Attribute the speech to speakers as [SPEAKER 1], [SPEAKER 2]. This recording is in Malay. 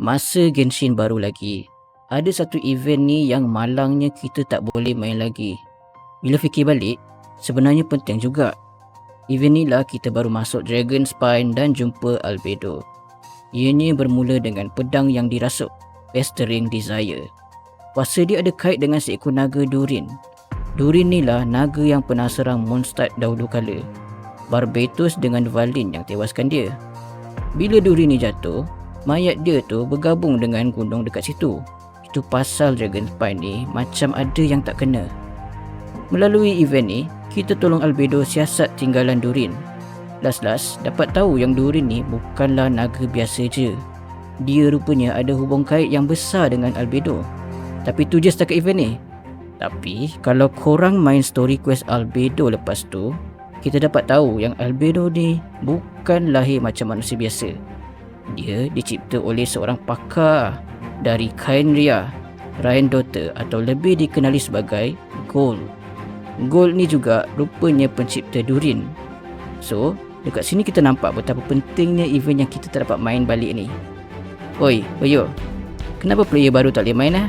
[SPEAKER 1] masa Genshin baru lagi, ada satu event ni yang malangnya kita tak boleh main lagi. Bila fikir balik, sebenarnya penting juga. Event ni lah kita baru masuk Dragon Spine dan jumpa Albedo. Ianya bermula dengan pedang yang dirasuk, Pestering Desire. Kuasa dia ada kait dengan seekor naga Durin. Durin ni lah naga yang pernah serang Mondstadt dahulu kala. Barbatos dengan Valin yang tewaskan dia. Bila Durin ni jatuh, mayat dia tu bergabung dengan gunung dekat situ. Itu pasal Dragon Spine ni macam ada yang tak kena. Melalui event ni, kita tolong Albedo siasat tinggalan Durin. Las-las dapat tahu yang Durin ni bukanlah naga biasa je. Dia rupanya ada hubung kait yang besar dengan Albedo. Tapi tu je setakat event ni. Tapi kalau korang main story quest Albedo lepas tu, kita dapat tahu yang Albedo ni bukan lahir macam manusia biasa. Dia dicipta oleh seorang pakar dari Kainria, Ryan Daughter atau lebih dikenali sebagai Gold. Gold ni juga rupanya pencipta Durin. So, dekat sini kita nampak betapa pentingnya event yang kita tak dapat main balik ni. Oi, Bayo. Kenapa player baru tak boleh main ah?